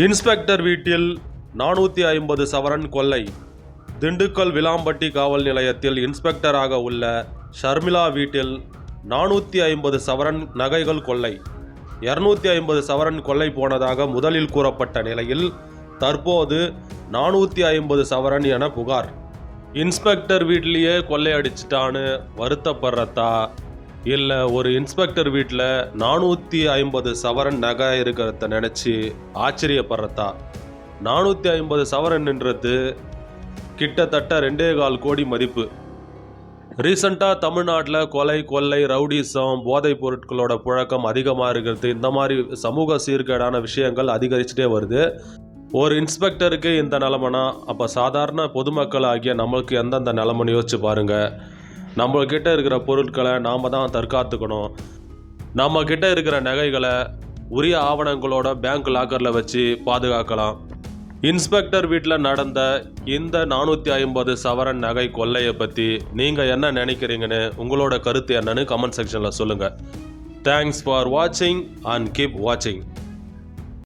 Inspector வீட்டில் நானூற்றி ஐம்பது சவரன் கொள்ளை. திண்டுக்கல் விளாம்பட்டி காவல் நிலையத்தில் இன்ஸ்பெக்டராக உள்ள ஷர்மிளா வீட்டில் நானூற்றி ஐம்பது சவரன் நகைகள் கொள்ளை. இரநூத்தி ஐம்பது சவரன் கொள்ளை போனதாக முதலில் கூறப்பட்ட நிலையில் தற்போது நானூற்றி ஐம்பது சவரன் என புகார். இன்ஸ்பெக்டர் வீட்லேயே கொள்ளையடிச்சிட்டான்னு வருத்தப்படுறதா இல்லை ஒரு இன்ஸ்பெக்டர் வீட்டில் நானூற்றி ஐம்பது சவரன் நகை இருக்கிறத நினச்சி ஆச்சரியப்படுறதா? நானூற்றி ஐம்பது சவரன்ன்றது கிட்டத்தட்ட ரெண்டே கால் கோடி மதிப்பு. ரீசண்டாக தமிழ்நாட்டில் கொலை கொள்ளை ரவுடிசம் போதைப் பொருட்களோட புழக்கம் அதிகமாக இருக்கிறது. இந்த மாதிரி சமூக சீர்கேடான விஷயங்கள் அதிகரிச்சுட்டே வருது. ஒரு இன்ஸ்பெக்டருக்கு இந்த நிலமனா அப்போ சாதாரண பொதுமக்கள் ஆகிய நம்மளுக்கு எந்தெந்த நிலமன்னு யோசிச்சு பாருங்கள் நம்மக்கிட்ட இருக்கிற பொருட்களை நாம் தான் தற்காத்துக்கணும். நம்ம கிட்ட இருக்கிற நகைகளை உரிய ஆவணங்களோட பேங்க் லாக்கரில் வச்சு பாதுகாக்கலாம். இன்ஸ்பெக்டர் வீட்டில் நடந்த இந்த நானூற்றி ஐம்பது சவரன் நகை கொள்ளையை பற்றி நீங்கள் என்ன நினைக்கிறீங்கன்னு உங்களோட கருத்து என்னன்னு கமெண்ட் செக்ஷனில் சொல்லுங்கள் தேங்க்ஸ் ஃபார் வாட்சிங் அண்ட் கீப் வாட்சிங்